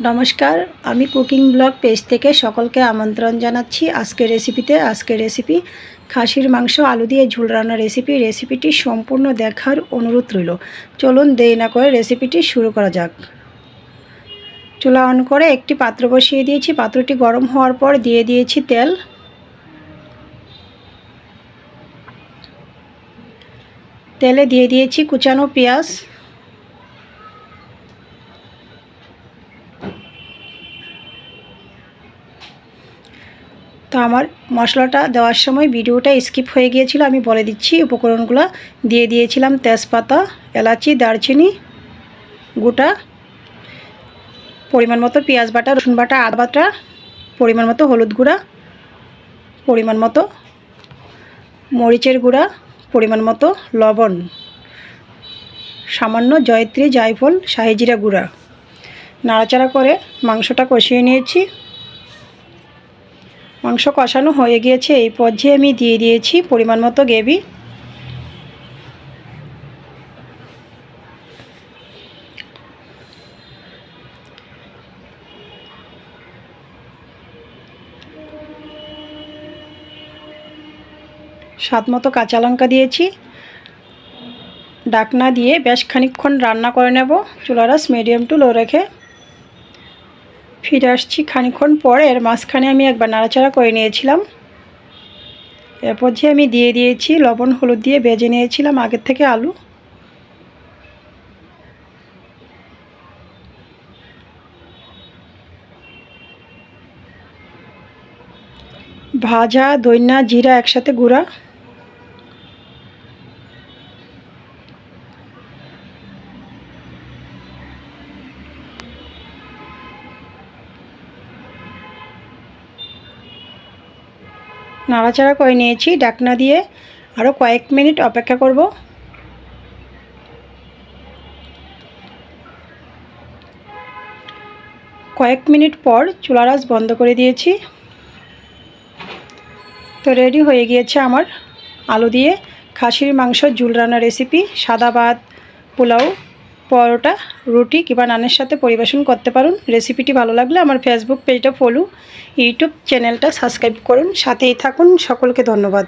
নমস্কার, আমি cooking blog page থেকে সকলকে আমন্ত্রণ জানাচ্ছি। আজকের রেসিপিতে আজকের রেসিপি খাসির মাংস, আলু দিয়ে ঝোল রান্নার রেসিপি রেসিপিটি সম্পূর্ণ দেখার অনুরোধ রইল। চলুন দেরি না করে রেসিপিটি শুরু করা যাক। চুলা অন করে একটি পাত্র বসিয়ে দিয়েছি। পাত্রটি গরম হওয়ার পর দিয়ে দিয়েছি তেল। তেলে দিয়ে দিয়েছি কুচানো পেঁয়াজ। তো আমার মশলাটা দেওয়ার সময় ভিডিওটা স্কিপ হয়ে গিয়েছিল, আমি বলে দিচ্ছি, উপকরণগুলো দিয়ে দিয়েছিলাম তেজপাতা, এলাচি, দারচিনি, গোটা, পরিমাণ মতো পেঁয়াজ বাটা, রসুন বাটা, আদা বাটা, পরিমাণ মতো হলুদ গুঁড়া, পরিমাণ মতো মরিচের গুঁড়া, পরিমাণ মতো লবণ, সামান্য জয়ত্রী জায়ফল শাহিজিরা গুঁড়া। নাড়াচাড়া করে মাংসটা কষিয়ে নিয়েছি। মাংস কষানো হয়ে গিয়েছে, এই পর্যায়ে আমি দিয়ে দিয়েছি পরিমাণ মতো গ্রেভি। স্বাদ মতো কাঁচা লঙ্কা দিয়েছি। ডাকনা দিয়ে বেশ খানিকক্ষণ রান্না করে নেব। চুলারাস মিডিয়াম টু লো রেখে। ফিরে আসছি খানিক্ষণ পরে, এর মাঝখানে আমি একবার নাড়াচাড়া করে নিয়েছিলাম। এরপর যে আমি দিয়ে দিয়েছি, লবণ, হলুদ দিয়ে বেজে নিয়েছিলাম আগের থেকে আলু। ভাজা, দইনা, জিরা একসাথে গুঁড়া। নাড়াচাড়া করে নিয়েছি ডাকনা দিয়ে। আরও কয়েক মিনিট অপেক্ষা করব। কয়েক মিনিট পর চুলার আঁচ বন্ধ করে দিয়েছি। তো রেডি হয়ে গিয়েছে আমার আলু দিয়ে খাসির মাংস ঝুল রান্নার রেসিপি সাদা ভাত, পোলাও। পরোটা, রুটি কিংবা নানের সাথে পরিবেশন করতে পারুন। রেসিপিটি ভালো লাগলে আমার ফেসবুক পেজটা ফলো ইউটিউব চ্যানেলটা সাবস্ক্রাইব করুন। সাথেই থাকুন। সকলকে ধন্যবাদ।